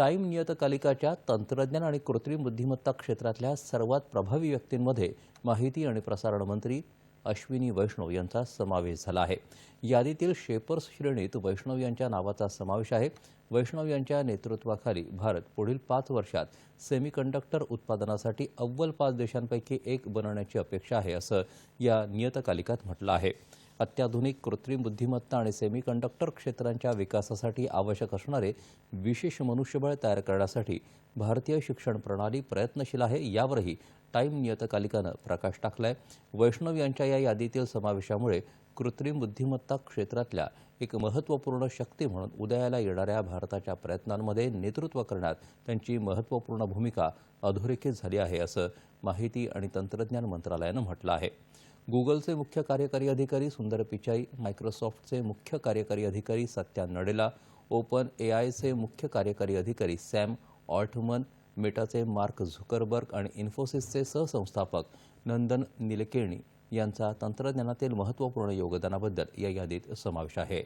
Time नियतकालिकाच्या तंत्रज्ञान आणि कृत्रिम बुद्धिमत्ता क्षेत्रातल्या सर्वात प्रभावी व्यक्तींमध्ये माहिती आणि प्रसारण मंत्री अश्विनी वैष्णव यांचा समावेश झाला आहे. यादीतील शेपर्स श्रेणीत वैष्णव यांच्या नावाचा समावेश आहे. वैष्णव यांच्या नेतृत्वाखाली भारत पुढील पाच वर्षात सेमीकंडक्टर उत्पादनासाठी अव्वल पाच देशांपैकी एक बनण्याची अपेक्षा आहे असं या नियतकालिकात म्हटलं आहे. अत्याधुनिक कृत्रिम बुद्धिमत्ता आणि सेमीकंडक्टर क्षेत्रांच्या विकासासाठी आवश्यक असणारे विशेष मनुष्यबळ तयार करण्यासाठी भारतीय शिक्षण प्रणाली प्रयत्नशील आहे यावरही टाईम नियतकालिकानं प्रकाश टाकलाय. वैष्णव यांच्या या यादीतील समावेशामुळे कृत्रिम बुद्धिमत्ता क्षेत्रातल्या एक महत्त्वपूर्ण शक्ती म्हणून उदयाला येणाऱ्या भारताच्या प्रयत्नांमध्ये नेतृत्व करण्यात त्यांची महत्त्वपूर्ण भूमिका अधोरेखित झाली आहे असं माहिती आणि तंत्रज्ञान मंत्रालयानं म्हटलं आहे. गुगलचे मुख्य कार्यकारी अधिकारी सुंदर पिचाई मायक्रोसॉफ्टचे मुख्य कार्यकारी अधिकारी सत्या नडेला ओपन एआयचे मुख्य कार्यकारी अधिकारी सॅम ऑल्टमन मेटाचे मार्क झुकरबर्ग आणि इन्फोसिसचे सहसंस्थापक नंदन निलकेणी यांचा तंत्रज्ञानातील महत्त्वपूर्ण योगदानाबद्दल या यादीत समावेश आहे.